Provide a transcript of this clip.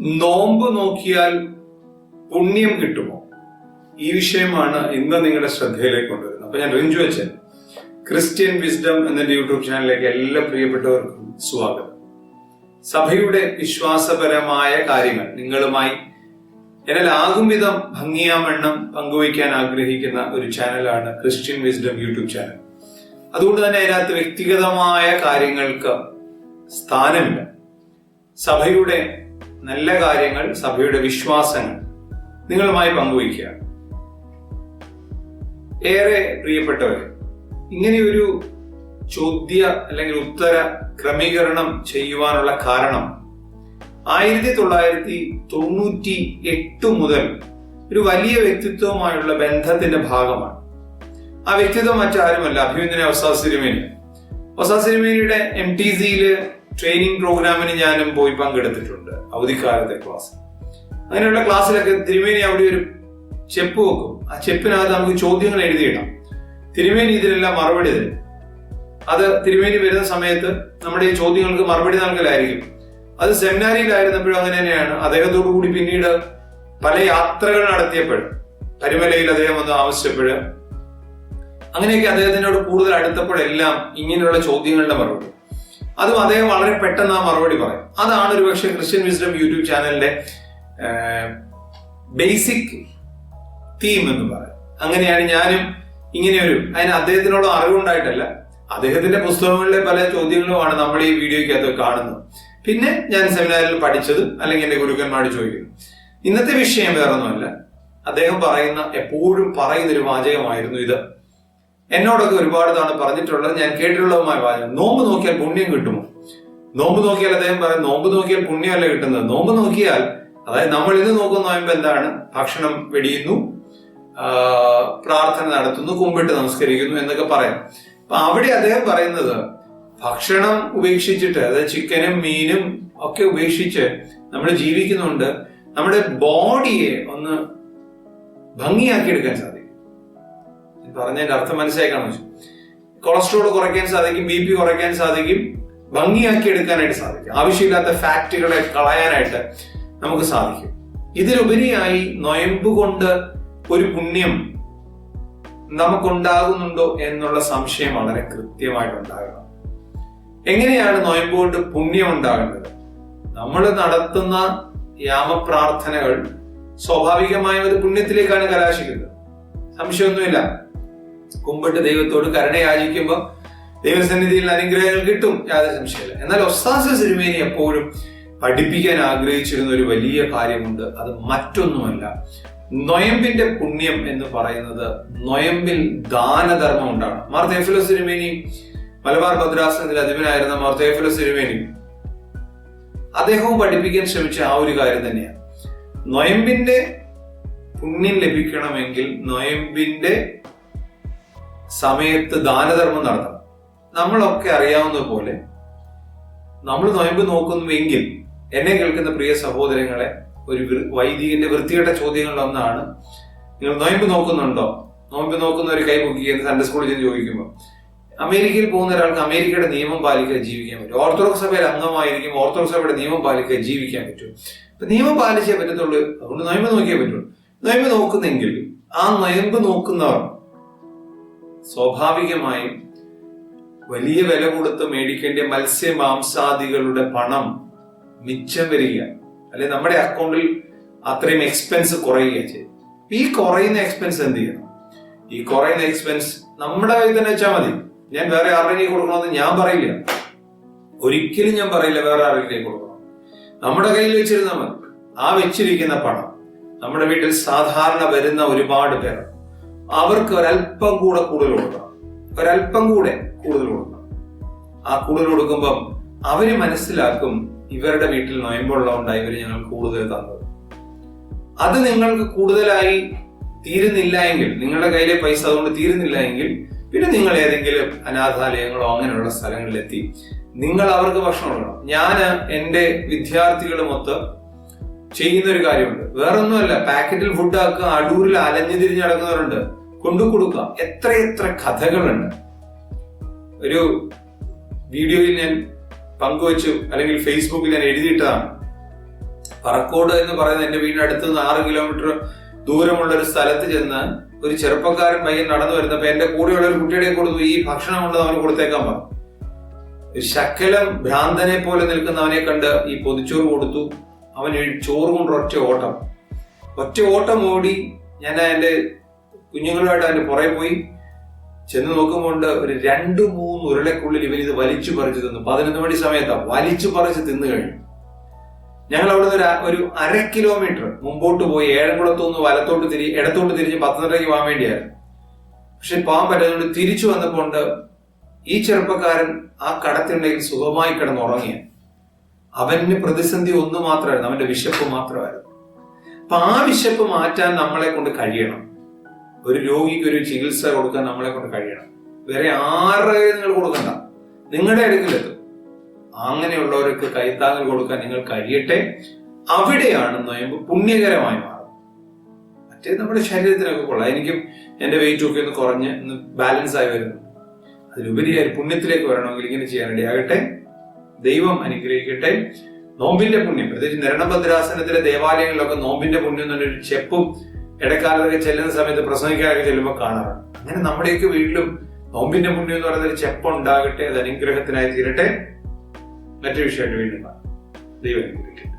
നോമ്പ് നോക്കിയാൽ പുണ്യം കിട്ടുമോ? ഈ വിഷയമാണ് ഇന്ന് നിങ്ങളുടെ ശ്രദ്ധയിലേക്ക് കൊണ്ടുവരുന്നത്. അപ്പൊ ഞാൻ റിഞ്ചു വെച്ചൻ ക്രിസ്ത്യൻ വിസ്ഡം എന്ന യൂട്യൂബ് ചാനലിലേക്ക് എല്ലാ പ്രിയപ്പെട്ടവർക്കും സ്വാഗതം. സഭയുടെ വിശ്വാസപരമായ കാര്യങ്ങൾ നിങ്ങളുമായി എന്നാൽ ആകും വിധം ഭംഗിയാമെണ്ണം പങ്കുവയ്ക്കാൻ ആഗ്രഹിക്കുന്ന ഒരു ചാനലാണ് ക്രിസ്ത്യൻ വിസ്ഡം യൂട്യൂബ് ചാനൽ. അതുകൊണ്ട് തന്നെ അതിനകത്ത് വ്യക്തിഗതമായ കാര്യങ്ങൾക്ക് സ്ഥാനമില്ല. സഭയുടെ നല്ല കാര്യങ്ങൾ സഭയുടെ വിശ്വാസങ്ങൾ നിങ്ങളുമായി പങ്കുവയ്ക്കുക. ഏറെ പ്രിയപ്പെട്ടവർ ഇങ്ങനെയൊരു ചോദ്യ അല്ലെങ്കിൽ ഉത്തര ക്രമീകരണം ചെയ്യുവാനുള്ള കാരണം ആയിരത്തി തൊള്ളായിരത്തി തൊണ്ണൂറ്റി എട്ട് മുതൽ ഒരു വലിയ വ്യക്തിത്വവുമായുള്ള ബന്ധത്തിന്റെ ഭാഗമാണ്. ആ വ്യക്തിത്വം മറ്റാരുമല്ല. അഭിനന്ദന ഒസാസ് ഒസാസിരിമേനിയുടെ ഒസാസ് സിരിമേനിയുടെ എം ടി സിയിൽ ട്രെയിനിങ് പ്രോഗ്രാമിന് ഞാനും പോയി പങ്കെടുത്തിട്ടുണ്ട്. അവധിക്കാലത്തെ ക്ലാസ് അങ്ങനെയുള്ള ക്ലാസ്സിലൊക്കെ തിരുമേനി അവിടെ ഒരു ചെപ്പ് വെക്കും. ആ ചെപ്പിനകത്ത് നമുക്ക് ചോദ്യങ്ങൾ എഴുതിയിടാം. തിരുമേനി ഇതിനെല്ലാം മറുപടി തരും. അത് തിരുമേനി വരുന്ന സമയത്ത് നമ്മുടെ ഈ ചോദ്യങ്ങൾക്ക് മറുപടി നൽകലായിരിക്കും. അത് സെമിനാരിയിലായിരുന്നപ്പോഴും അങ്ങനെ തന്നെയാണ്. അദ്ദേഹത്തോടു കൂടി പിന്നീട് പല യാത്രകൾ നടത്തിയപ്പോൾ പരിമലയിൽ അദ്ദേഹം വന്ന് ആവശ്യപ്പെട്ട് അങ്ങനെയൊക്കെ അദ്ദേഹത്തിനോട് കൂടുതൽ അടുത്തപ്പോഴെല്ലാം ഇങ്ങനെയുള്ള ചോദ്യങ്ങളുടെ മറുപടി. അതും അദ്ദേഹം വളരെ പെട്ടെന്ന് ആ മറുപടി പറയും. അതാണ് ഒരു പക്ഷേ ക്രിസ്ത്യൻ വിസ്ഡം യൂട്യൂബ് ചാനലിന്റെ ബേസിക് തീം എന്ന് പറയും അങ്ങനെയാണ് ഞാനും ഇങ്ങനെ ഒരു അതിന് അദ്ദേഹത്തിനോട് അറിവുണ്ടായിട്ടല്ല. അദ്ദേഹത്തിന്റെ പുസ്തകങ്ങളിലെ പല ചോദ്യങ്ങളുമാണ് നമ്മൾ ഈ വീഡിയോയ്ക്കകത്ത് കാണുന്നത്. പിന്നെ ഞാൻ സെമിനാറിൽ പഠിച്ചത് അല്ലെങ്കിൽ എന്റെ ഗുരുക്കന്മാരോട് ചോദിക്കുന്നു. ഇന്നത്തെ വിഷയം വേറൊന്നുമല്ല. അദ്ദേഹം പറയുന്ന എപ്പോഴും പറയുന്ന ഒരു വാചകമായിരുന്നു ഇത്. എന്നോടൊക്കെ ഒരുപാട് തവണ പറഞ്ഞിട്ടുള്ളത് ഞാൻ കേട്ടിട്ടുള്ളതുമായ വാചകം നോമ്പ് നോക്കിയാൽ പുണ്യം കിട്ടുമോ? നോമ്പ് നോക്കിയാൽ അദ്ദേഹം പറയും നോമ്പ് നോക്കിയാൽ പുണ്യമല്ല കിട്ടുന്നത്. നോമ്പ് നോക്കിയാൽ അതായത് നമ്മൾ ഇന്ന് നോക്കുന്ന നോയമ്പ് എന്താണ്? ഭക്ഷണം വെടിയുന്നു പ്രാർത്ഥന നടത്തുന്നു കുമ്പിട്ട് നമസ്കരിക്കുന്നു എന്നൊക്കെ പറയാം. അപ്പൊ അവിടെ അദ്ദേഹം പറയുന്നത് ഭക്ഷണം ഉപേക്ഷിച്ചിട്ട് അതായത് ചിക്കനും മീനും ഒക്കെ ഉപേക്ഷിച്ച് നമ്മൾ ജീവിക്കുന്നുണ്ട് നമ്മുടെ ബോഡിയെ ഒന്ന് ഭംഗിയാക്കി എടുക്കാൻ സാധിക്കും. പറഞ്ഞതിന്റെ അർത്ഥം മനസ്സിലാക്കാന്ന് വെച്ചു കൊളസ്ട്രോൾ കുറയ്ക്കാൻ സാധിക്കും ബി പി കുറയ്ക്കാൻ സാധിക്കും ഭംഗിയാക്കി എടുക്കാനായിട്ട് സാധിക്കും. ആവശ്യമില്ലാത്ത ഫാക്ടുകളെ കളയാനായിട്ട് നമുക്ക് സാധിക്കും. ഇതിലുപരിയായി നൊയമ്പ് കൊണ്ട് ഒരു പുണ്യം നമുക്കുണ്ടാകുന്നുണ്ടോ എന്നുള്ള സംശയം വളരെ കൃത്യമായിട്ട് ഉണ്ടാകണം എങ്ങനെയാണ് നൊയമ്പ് കൊണ്ട് പുണ്യം ഉണ്ടാകേണ്ടത് നമ്മൾ നടത്തുന്ന യാമപ്രാർത്ഥനകൾ സ്വാഭാവികമായും അത് പുണ്യത്തിലേക്കാണ് കലാശിക്കുന്നത്. സംശയമൊന്നുമില്ല. കുമ്പിട്ട് ദൈവത്തോട് കരുണ യാചിക്കുമ്പോൾ ദൈവസന്നിധിയിൽ അനുഗ്രഹങ്ങൾ കിട്ടും യാതൊരു സംശയമില്ല എന്നാൽ ഒസ്താസ സിനിമേനെ എപ്പോഴും പഠിപ്പിക്കാൻ ആഗ്രഹിച്ചിരുന്ന ഒരു വലിയ കാര്യമുണ്ട്. അത് മറ്റൊന്നുമല്ല. നൊയമ്പിന്റെ പുണ്യം എന്ന് പറയുന്നത് നൊയമ്പിൽ ദാനധർമ്മം ഉണ്ടാണ് മാർത്തേഫുല തേഫിലോ സിനിമേനി മലബാർ ഭദ്രാസനത്തിൽ അധിപനായിരുന്ന മാർത്തേഫുല തേഫിലോ സിനിമേനി അദ്ദേഹവും പഠിപ്പിക്കാൻ ശ്രമിച്ച ആ ഒരു കാര്യം തന്നെയാണ്. നൊയമ്പിന്റെ പുണ്യം ലഭിക്കണമെങ്കിൽ നൊയമ്പിന്റെ സമയത്ത് ദാനധർമ്മം നടത്തണം. നമ്മളൊക്കെ അറിയാവുന്ന പോലെ നമ്മൾ നൊയമ്പ് നോക്കുന്നുവെങ്കിൽ എന്നെ കേൾക്കുന്ന പ്രിയ സഹോദരങ്ങളെ ഒരു വൈദികന്റെ വൃത്തികെട്ട ചോദ്യങ്ങളിൽ ഒന്നാണ് നിങ്ങൾ നൊയമ്പ് നോക്കുന്നുണ്ടോ? നോയമ്പ് നോക്കുന്ന ഒരു കൈ പൊക്കിയെന്ന് സൺഡേ സ്കൂളിൽ ചെന്ന് ചോദിക്കുമ്പോൾ അമേരിക്കയിൽ പോകുന്ന ഒരാൾക്ക് അമേരിക്കയുടെ നിയമം പാലിക്കാൻ ജീവിക്കാൻ പറ്റും. ഓർത്തഡോക്സ് സഭയിൽ അംഗമായിരിക്കും ഓർത്തഡോക്സ് സഭയുടെ നിയമം പാലിക്കാൻ ജീവിക്കാൻ പറ്റും. അപ്പൊ നിയമം പാലിച്ചേ പറ്റത്തുള്ളൂ. അതുകൊണ്ട് നൊയമ്പ് നോക്കിയേ പറ്റുള്ളൂ. നൊയമ്പ് നോക്കുന്നെങ്കിൽ ആ നൊയമ്പ് നോക്കുന്നവർ സ്വാഭാവികമായും വലിയ വില കൊടുത്ത് മേടിക്കേണ്ട മത്സ്യ മാംസാദികളുടെ പണം മിച്ചം വരിക അല്ലെ നമ്മുടെ അക്കൗണ്ടിൽ അത്രയും എക്സ്പെൻസ് കുറയുക ചെയ്യും ഈ കുറയുന്ന എക്സ്പെൻസ് എന്ത് ചെയ്യണം? ഈ കുറയുന്ന എക്സ്പെൻസ് നമ്മുടെ കയ്യിൽ തന്നെ വെച്ചാൽ മതി. ഞാൻ വേറെ ആരുടെ കയ്യിൽ കൊടുക്കണമെന്ന് ഞാൻ പറയില്ല. ഒരിക്കലും ഞാൻ പറയില്ല വേറെ ആരുടെ കയ്യിൽ കൊടുക്കണം. നമ്മുടെ കയ്യിൽ വെച്ചിരുന്നാൽ മതി. ആ വെച്ചിരിക്കുന്ന പണം നമ്മുടെ വീട്ടിൽ സാധാരണ വരുന്ന ഒരുപാട് പേർ അവർക്ക് ഒരല്പം കൂടെ കൂടുതൽ കൊടുക്കണം. ഒരല്പം കൂടെ കൂടുതൽ കൊടുക്കണം. ആ കൂടുതൽ കൊടുക്കുമ്പം അവർ മനസ്സിലാക്കും ഇവരുടെ വീട്ടിൽ നൊയമ്പുള്ളതുകൊണ്ടാണ് ഇവർ ഞങ്ങൾ കൂടുതൽ തന്നത്. അത് നിങ്ങൾക്ക് കൂടുതലായി തീരുന്നില്ല എങ്കിൽ നിങ്ങളുടെ കയ്യിലെ പൈസ അതുകൊണ്ട് തീരുന്നില്ല എങ്കിൽ പിന്നെ നിങ്ങൾ ഏതെങ്കിലും അനാഥാലയങ്ങളോ അങ്ങനെയുള്ള സ്ഥലങ്ങളിലെത്തി നിങ്ങൾ അവർക്ക് ഭക്ഷണം കൊടുക്കണം. ഞാൻ എന്റെ വിദ്യാർത്ഥികളുമൊത്ത് ചെയ്യുന്ന ഒരു കാര്യമുണ്ട്. വേറൊന്നുമല്ല പാക്കറ്റിൽ ഫുഡ് ആക്കുക അടൂരിൽ അലഞ്ഞു തിരിഞ്ഞ് നടക്കുന്നവരുണ്ട്. കൊണ്ടു കൊടുക്കുക. എത്ര എത്ര കഥകളുണ്ട്. ഒരു വീഡിയോയിൽ ഞാൻ പങ്കുവച്ചു അല്ലെങ്കിൽ ഫേസ്ബുക്കിൽ ഞാൻ എഴുതിയിട്ടതാണ്. പറക്കോട് എന്ന് പറയുന്ന എന്റെ വീടിന്റെ അടുത്ത് നിന്ന് ആറ് കിലോമീറ്റർ ദൂരമുള്ള ഒരു സ്ഥലത്ത് ചെന്ന് ഒരു ചെറുപ്പക്കാരൻ പയ്യൻ നടന്നു വരുന്നപ്പോ എന്റെ കൂടെയുള്ള ഒരു കുട്ടിയുടെ കൊടുത്തു ഈ ഭക്ഷണം കൊണ്ട് അവന് കൊടുത്തേക്കാൻ പറഞ്ഞു. ശക്കലം ഭ്രാന്തനെ പോലെ നിൽക്കുന്നവനെ കണ്ട് ഈ പൊതിച്ചോറ് കൊടുത്തു. അവൻ ചോറ് കൊണ്ട് ഒറ്റ ഓട്ടം. ഒറ്റ ഓട്ടം ഓടി ഞാൻ എന്റെ കുഞ്ഞുങ്ങളുമായിട്ട് അതിന്റെ പുറകെ പോയി. ചെന്ന് നോക്കുമ്പോൾ ഒരു രണ്ട് മൂന്ന് ഉരുളക്കുള്ളിൽ ഇവൻ ഇത് വലിച്ചു പറിച്ചു തിന്നു. പതിനൊന്ന് മണി സമയത്താണ് വലിച്ചു പറിച്ച് തിന്നു കഴിഞ്ഞു. ഞങ്ങൾ അവിടെ നിന്ന് ഒരു അര കിലോമീറ്റർ മുമ്പോട്ട് പോയി. ഏഴംകുളത്തു നിന്ന് വലത്തോട്ട് തിരി ഇടത്തോട്ട് തിരിഞ്ഞ് പത്തനംതിട്ടയ്ക്ക് പോകാൻ വേണ്ടിയായിരുന്നു. പക്ഷെ പോകാൻ പറ്റാത്തതുകൊണ്ട് തിരിച്ചു വന്നപ്പോൾ ഈ ചെറുപ്പക്കാരൻ ആ കടത്തിനുണ്ടെങ്കിൽ സുഖമായി കിടന്നുറങ്ങിയ. അവന് പ്രതിസന്ധി ഒന്ന് മാത്രമായിരുന്നു അവന്റെ വിശപ്പ് മാത്രമായിരുന്നു. അപ്പൊ ആ വിശപ്പ് മാറ്റാൻ നമ്മളെ കൊണ്ട് കഴിയണം. ഒരു രോഗിക്ക് ഒരു ചികിത്സ കൊടുക്കാൻ നമ്മളെ കൊണ്ട് കഴിയണം. വേറെ ആരുടെ നിങ്ങൾ കൊടുക്കണ്ട. നിങ്ങളുടെ അടുക്കിലെത്തും അങ്ങനെയുള്ളവർക്ക് കൈത്താങ്ങൽ കൊടുക്കാൻ നിങ്ങൾ കഴിയട്ടെ. അവിടെയാണ് നോയമ്പ് പുണ്യകരമായി മാറും മറ്റേ നമ്മുടെ ശരീരത്തിനൊക്കെ കൊള്ളാം. എനിക്കും എന്റെ വെയിറ്റ് ഒക്കെ ഒന്ന് കുറഞ്ഞ് ഒന്ന് ബാലൻസ് ആയി വരുന്നു. അതിലുപരിയായി പുണ്യത്തിലേക്ക് വരണമെങ്കിൽ ഇങ്ങനെ ചെയ്യാനിടയാകട്ടെ. ദൈവം അനുഗ്രഹിക്കട്ടെ. നോമ്പിന്റെ പുണ്യം. പ്രത്യേകിച്ച് നിരണഭദ്രാസനത്തിലെ ദേവാലയങ്ങളിലൊക്കെ നോമ്പിന്റെ പുണ്യം എന്നൊരു ചെപ്പും ഇടക്കാലത്തൊക്കെ ചെല്ലുന്ന സമയത്ത് പ്രസംഗിക്കാനൊക്കെ ചെല്ലുമ്പോൾ കാണാറുണ്ട്. അങ്ങനെ നമ്മുടെയൊക്കെ വീട്ടിലും നോമ്പിന്റെ പുണ്യം എന്ന് പറയുന്ന ഒരു ചെപ്പ് ഉണ്ടാകട്ടെ അത് അനുഗ്രഹത്തിനായി തീരട്ടെ. മറ്റൊരു വിഷയമായിട്ട് വീണ്ടും ദൈവം അനുഗ്രഹിക്കട്ടെ.